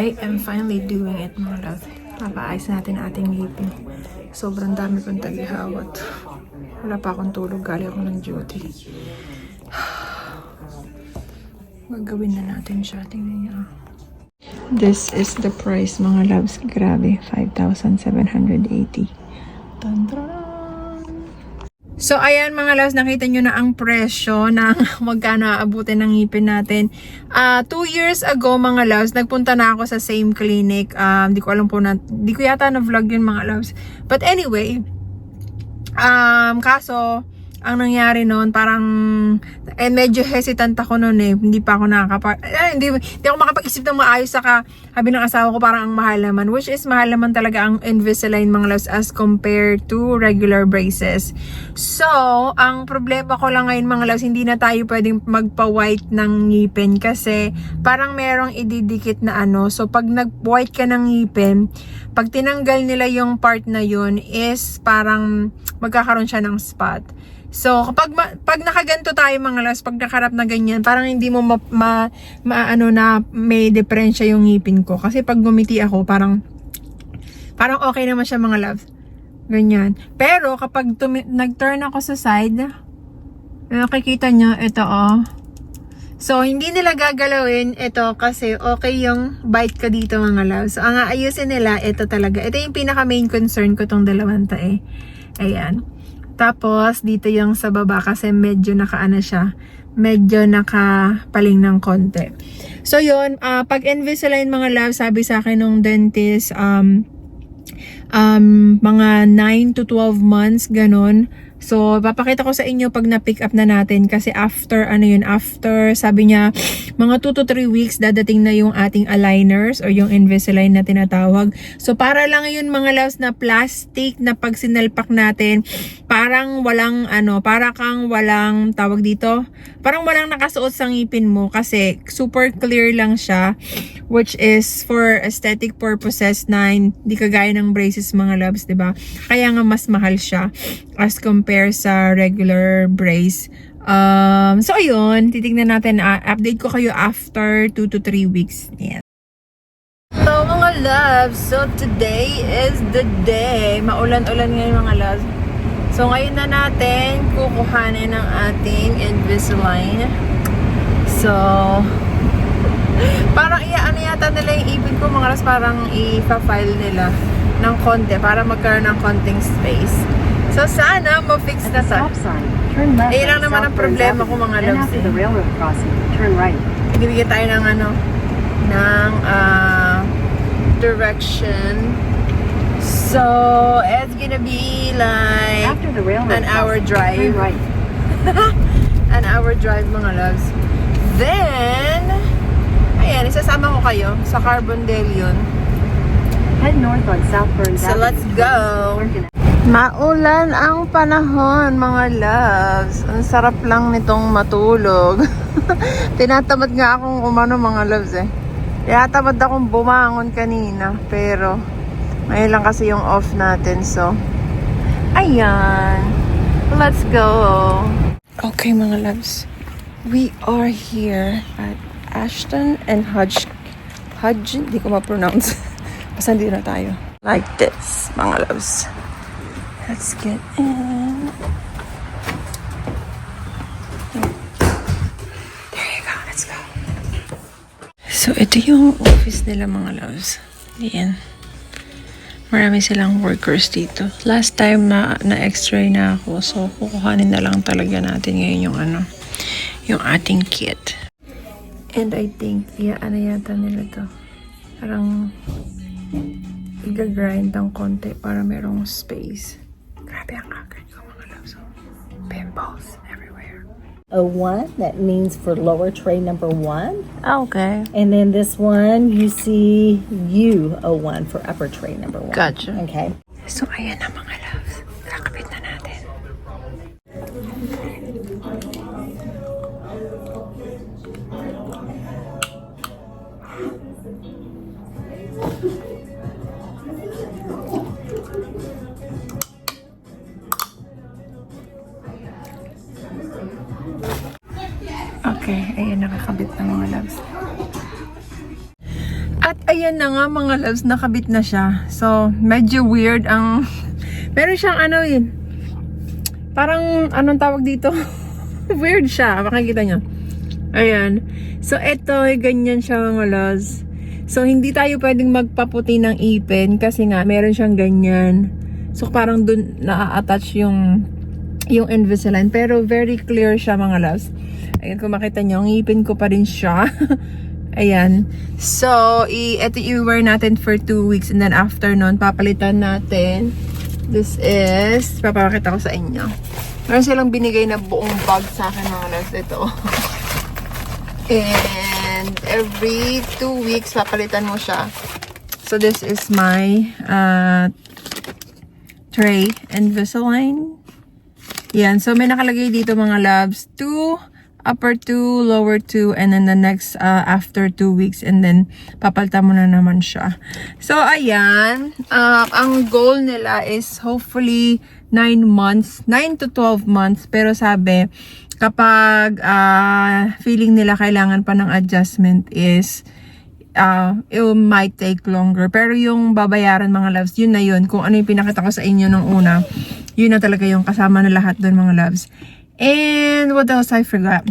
I am finally doing it mga love. Papaayos natin ating ngipin. Sobrang dami kong tagihawat. Wala pa akong tulog, galing ako ng duty. Gagawin na natin siya. Tingnan niyo. This is the price mga loves. Grabe, 5,780. Tantran! So, ayan mga loves, nakita nyo na ang presyo ng magkano aabutin ng ngipin natin. Ah, two years ago mga loves, nagpunta na ako sa same clinic. Um, di ko alam po na, di ko yata na-vlog yun mga loves. But anyway, um, kaso, ang nangyari noon, parang, eh, medyo hesitant ako noon eh. Hindi pa ako nakakapag, eh, hindi, hindi ako makapag-isip ng maayos. Saka, sabi ng asawa ko, parang ang mahal naman. Which is, mahal naman talaga ang Invisalign mga loves as compared to regular braces. So, ang problema ko lang ngayon mga loves, hindi na tayo pwedeng magpa-white ng ngipin kasi parang merong ididikit na ano. So, pag nag-white ka ng ngipin, pag tinanggal nila yung part na yun is parang magkakaroon siya ng spot. So, kapag ma- pag nakaganto tayo mga las, pag nakarap na ganyan, parang hindi mo ma, ma, ma- ano na may diferensya yung ngipin ko. Kasi pag gumiti ako, parang parang okay naman siya mga loves. Ganyan. Pero kapag nag-turn ako sa side, nakikita nyo, ito oh. So, hindi nila gagalawin ito kasi okay yung bite ko dito mga loves. So, ang aayusin nila, ito talaga. Ito yung pinaka main concern ko tong dalawang to eh. Ayan. Tapos, dito yung sa baba kasi medyo nakaano siya. Medyo nakapaling ng konti. So, yun. ah, pag Invisalign mga loves, sabi sa akin nung dentist, um, um, mga 9 to 12 months, ganun. So, papakita ko sa inyo pag na-pick up na natin kasi after, ano yun, after, sabi niya, mga 2 to 3 weeks, dadating na yung ating aligners or yung Invisalign na tinatawag. So, para lang yun mga loves na plastic na pag sinalpak natin, parang walang, ano, para kang walang, tawag dito, parang walang nakasuot sa ngipin mo kasi super clear lang siya, which is for aesthetic purposes na hindi kagaya ng braces mga loves, 'di ba? Kaya nga mas mahal siya as compare sa regular brace. Um, so ayun, titignan natin, ah, update ko kayo after 2 to 3 weeks. Yan. So mga loves, so today is the day. Maulan-ulan ngayon mga loves. So ngayon na natin kukuhanin ng ating Invisalign. So, parang iya ano yata nila yung ipin ko mga loves, parang i-file nila ng konti para magkaroon ng konting space. So sana ma-fix na sa. stop sign, turn left. Eh, yun lang naman ang problema ko, mga loves, eh. the railroad crossing, turn right. Bibigyan tayo ng ano, ng ah, direction. So, it's gonna be like After the railroad an hour drive. turn right. an hour drive mga loves. Then, ayan, isasama ko kayo sa Carbondale yun. Head north on South Burns So, let's go. Maulan ang panahon, mga loves. Ang sarap lang nitong matulog. Tinatamad nga akong umano, mga loves eh. Tinatamad akong bumangon kanina. Pero, ngayon lang kasi yung off natin. So, ayan. Let's go. Okay, mga loves. We are here at Ashton and Hodge. Hodge? Hindi ko ma-pronounce. Basta na tayo. Like this, mga loves. Let's get in. There you go. Let's go. So, ito yung office nila mga loves. Ayan. Marami silang workers dito. Last time na na-x-ray na ako. So, kukuhanin na lang talaga natin ngayon yung ano, yung ating kit. And I think, yeah, ano yata nila to. Parang, i-grind ng konti para merong space. Grabe ang agad ko mga loves. oh. Pimples everywhere. A one, that means for lower tray number one. Okay. And then this one, you see U, a one for upper tray number one. Gotcha. Okay. So, ayan na mga loves. Okay, ayan nakakabit na mga loves. At ayan na nga mga loves, nakabit na siya. So, medyo weird ang... Meron siyang ano yun. Parang, anong tawag dito? weird siya. Makikita nyo. Ayan. So, eto, eh, ganyan siya mga loves. So, hindi tayo pwedeng magpaputi ng ipin kasi nga, meron siyang ganyan. So, parang dun na-attach yung yung Invisalign. Pero very clear siya mga loves. Ayan, kung makita nyo, ang ipin ko pa rin siya. Ayan. So, i ito i-wear natin for 2 weeks and then after nun, papalitan natin. This is, papakita ko sa inyo. Meron silang binigay na buong bag sa akin mga loves. Ito. And every 2 weeks, papalitan mo siya. So, this is my uh, tray Invisalign. Yan. So, may nakalagay dito mga labs. 2, upper 2, lower 2, and then the next uh, after 2 weeks. And then, papalitan mo na naman siya. So, ayan. Uh, ang goal nila is hopefully 9 months. 9 to 12 months. Pero sabi, kapag uh, feeling nila kailangan pa ng adjustment is uh, it might take longer. Pero yung babayaran mga loves, yun na yun. Kung ano yung pinakita ko sa inyo nung una, yun na talaga yung kasama na lahat doon mga loves. And what else I forgot?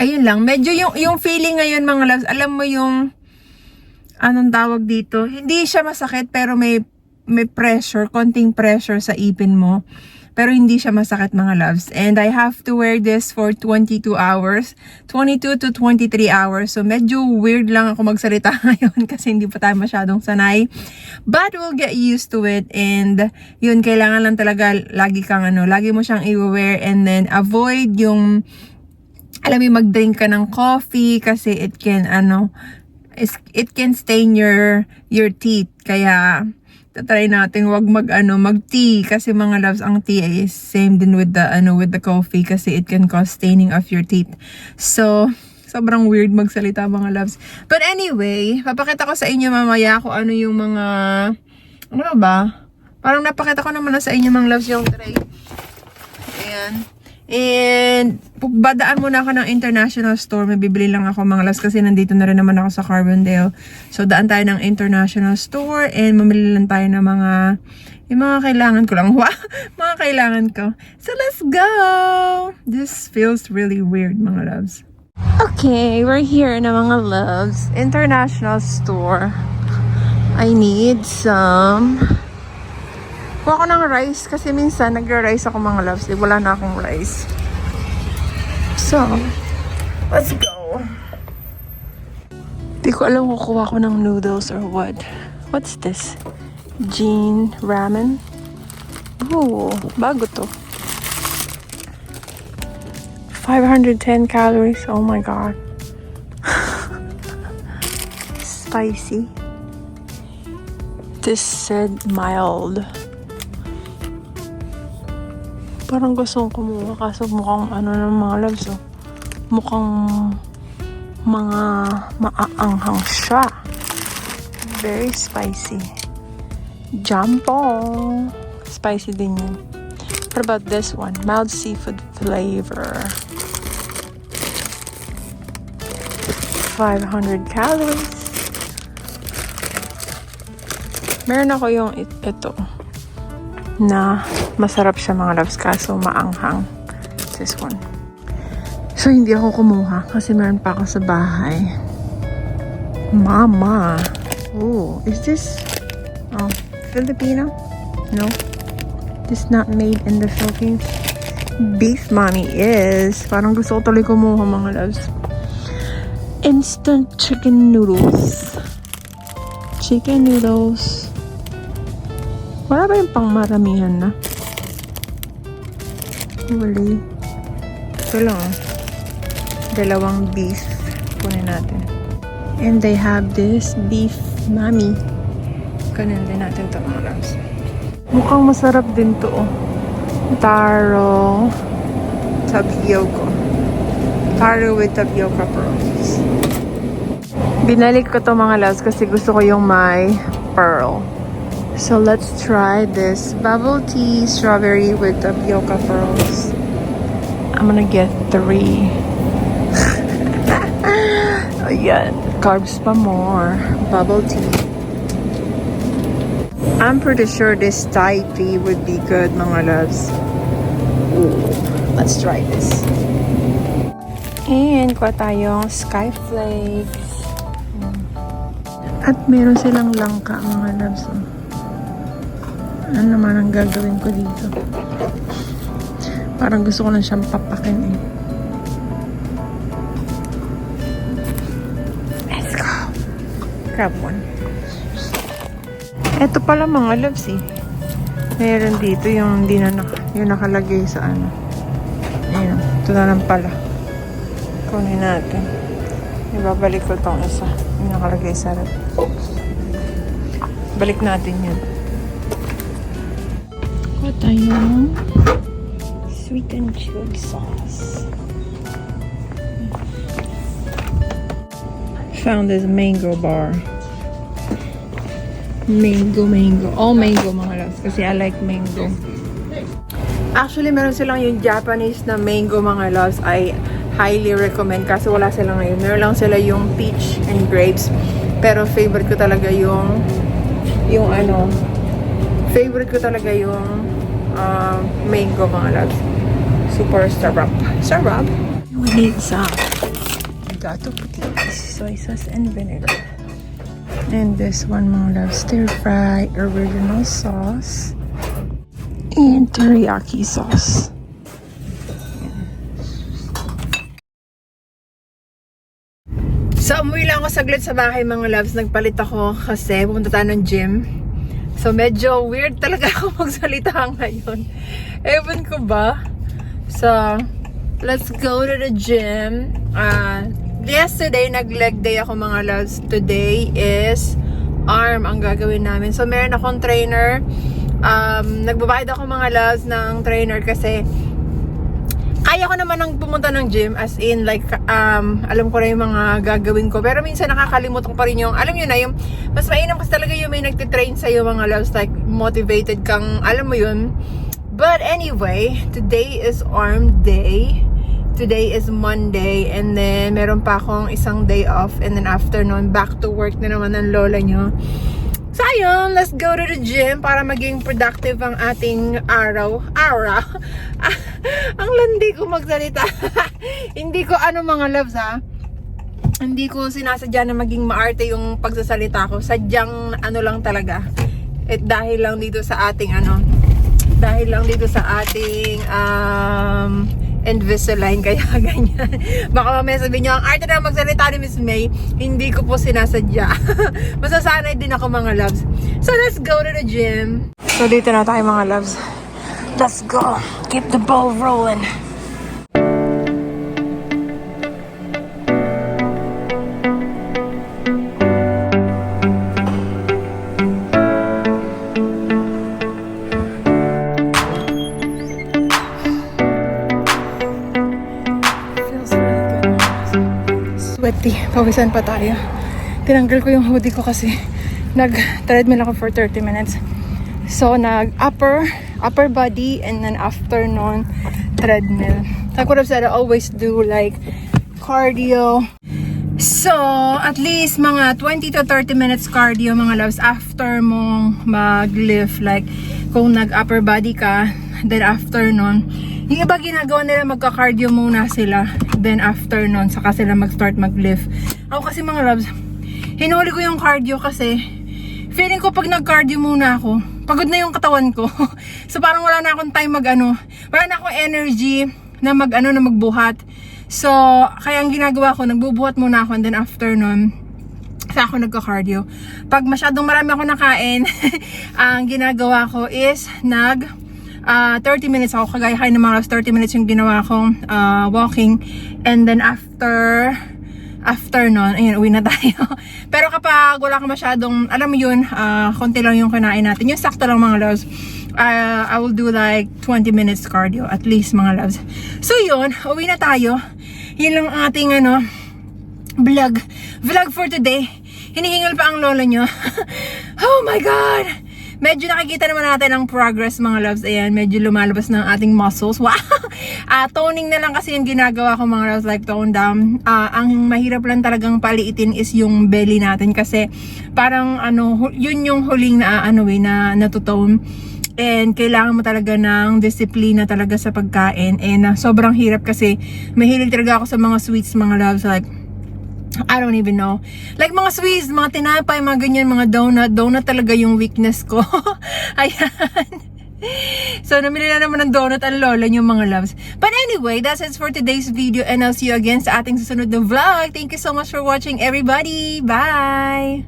Ayun lang. Medyo yung, yung feeling ngayon mga loves, alam mo yung anong tawag dito? Hindi siya masakit pero may may pressure, konting pressure sa ipin mo. Pero hindi siya masakit mga loves. And I have to wear this for 22 hours. 22 to 23 hours. So medyo weird lang ako magsalita ngayon kasi hindi pa tayo masyadong sanay. But we'll get used to it. And yun, kailangan lang talaga lagi kang ano, lagi mo siyang i-wear and then avoid yung alam mo, mag-drink ka ng coffee kasi it can, ano, it can stain your, your teeth. Kaya, tatry natin wag mag ano mag tea. Kasi mga loves ang tea is same din with the ano with the coffee. Kasi it can cause staining of your teeth. So sobrang weird magsalita mga loves. But anyway papakita ko sa inyo mamaya kung ano yung mga ano ba? Parang napakita ko naman na sa inyo mga loves yung tray. Ayan And, badaan muna ako ng international store. May bibili lang ako mga las kasi nandito na rin naman ako sa Carbondale. So, daan tayo ng international store and mamili lang tayo ng mga yung mga kailangan ko lang. Mga kailangan ko. So, let's go! This feels really weird, mga loves. Okay, we're here na mga loves. International store. I need some Kuha ko ng rice kasi minsan nagra-rice ako mga loves. Eh, wala na akong rice. So, let's go. Di ko alam kung kuha ko ng noodles or what. What's this? Jean ramen? Ooh, bago to. 510 calories. Oh my god. Spicy. This said mild. Parang gusto kong kumuha kaso mukhang ano ng mga loves oh. Mukhang mga maaanghang siya. Very spicy. Jambon. Spicy din yun. What about this one? Mild seafood flavor. 500 calories. Meron ako yung it- ito na masarap siya mga loves kaso maanghang. This one. So, hindi ako kumuha kasi meron pa ako sa bahay. Mama. Oh, is this oh, Filipino? No. This not made in the Philippines. Beef mommy is. Parang gusto ko tuloy kumuha mga loves. Instant chicken noodles. Chicken noodles. Wala ba yung pang maramihan na? Wali. Ito lang oh. Dalawang beef. Kunin natin. And they have this beef mami. Kunin din natin ito mga loves. Mukhang masarap din to oh. Taro. Tapioca. Taro with tapioca pearls. Binalik ko to mga loves kasi gusto ko yung may pearl. So let's try this bubble tea strawberry with tapioca pearls. I'm gonna get three. Ayan. Carbs pa more. Bubble tea. I'm pretty sure this Thai tea would be good, mga loves. Ooh, let's try this. And kuha tayong sky flakes. At meron silang langka, mga loves. Oh. Ano naman ang gagawin ko dito? Parang gusto ko na siyang papakin eh. Let's go. Grab one. Ito pala mga loves eh. Meron dito yung hindi na naka, yung nakalagay sa ano. Ayun. Ito na lang pala. Kunin natin. Ibabalik ko tong isa. Yung nakalagay sa rep. Balik natin yun. Kuha tayong sweet and chili sauce. Found this mango bar. Mango, mango. All mango mga loves. Kasi I like mango. Actually, meron silang yung Japanese na mango mga loves. I highly recommend kasi wala sila ngayon. Meron lang sila yung peach and grapes. Pero favorite ko talaga yung yung ano favorite ko talaga yung um, mango mga loves. Super sarap. Sarap. We need some gato puti, soy sauce and vinegar. And this one mga loves, stir fry original sauce and teriyaki sauce. So, umuwi lang ako saglit sa bahay mga loves. Nagpalit ako kasi pumunta tayo ng gym. So, medyo weird talaga ako magsalita ngayon. Ewan ko ba? So, let's go to the gym. Uh, yesterday, nag-leg day ako mga loves. Today is arm ang gagawin namin. So, meron akong trainer. Um, nagbabayad ako mga loves ng trainer kasi kaya ko naman ang pumunta ng gym as in like um alam ko na yung mga gagawin ko. Pero minsan nakakalimutan pa rin yung alam niyo na yung mas mainam kasi talaga yung may nagtitrain sa yung mga loves like motivated kang alam mo yun. But anyway today is arm day. Today is Monday and then meron pa akong isang day off and then afternoon. Back to work na naman ng lola nyo So ayun, let's go to the gym para maging productive ang ating araw. Araw? ang landi ko magsalita. Hindi ko ano mga loves ha. Hindi ko sinasadya na maging maarte yung pagsasalita ko. Sadyang ano lang talaga. At dahil lang dito sa ating ano, dahil lang dito sa ating um, Invisalign kaya ganyan. Baka mamaya sabihin nyo, ang arte na magsalita ni Miss May, hindi ko po sinasadya. Masasanay din ako mga loves. So let's go to the gym. So dito na tayo mga loves. Let's go. Keep the ball rolling. Pawisan pa tayo. Tinanggal ko yung hoodie ko kasi nag-treadmill ako for 30 minutes. So, nag-upper, upper body, and then afternoon treadmill. I could have said I always do like cardio. So, at least mga 20 to 30 minutes cardio mga loves after mong mag-lift. Like, kung nag-upper body ka, then after nun, yung iba ginagawa nila magka-cardio muna sila. Then after nun, saka sila mag-start mag-lift. Ako kasi mga loves, hinuli ko yung cardio kasi feeling ko pag nag-cardio muna ako, pagod na yung katawan ko. so parang wala na akong time mag ano, wala na akong energy na mag ano na magbuhat. So, kaya ang ginagawa ko, nagbubuhat muna ako and then after nun, sa ako nagka-cardio. Pag masyadong marami ako nakain, ang ginagawa ko is nag ah, 30 minutes ako. Kagaya kayo ng mga last 30 minutes yung ginawa kong ah, walking. And then after after nun, ayun, uwi na tayo. Pero kapag wala ka masyadong, alam mo yun, ah, konti lang yung kinain natin. Yung sakto lang mga loves. Ah, I will do like 20 minutes cardio at least mga loves. So yun, uwi na tayo. Yun lang ang ating ano, vlog. Vlog for today. Hinihingal pa ang lola nyo. oh my God! Medyo nakikita naman natin ang progress mga loves. Ayan, medyo lumalabas ng ating muscles. Wow! Ah, toning na lang kasi yung ginagawa ko mga loves, like tone down. Ah, ang mahirap lang talagang paliitin is yung belly natin kasi parang ano, yun yung huling na ano eh, na natutone. And kailangan mo talaga ng disiplina talaga sa pagkain. And ah, sobrang hirap kasi mahilig talaga ako sa mga sweets, mga loves. Like, I don't even know. Like mga sweets, mga tinapay, mga ganyan, mga donut. Donut talaga yung weakness ko. Ayan. So, namili na naman ng donut ang lola yung mga loves. But anyway, that's it for today's video and I'll see you again sa ating susunod na vlog. Thank you so much for watching everybody. Bye!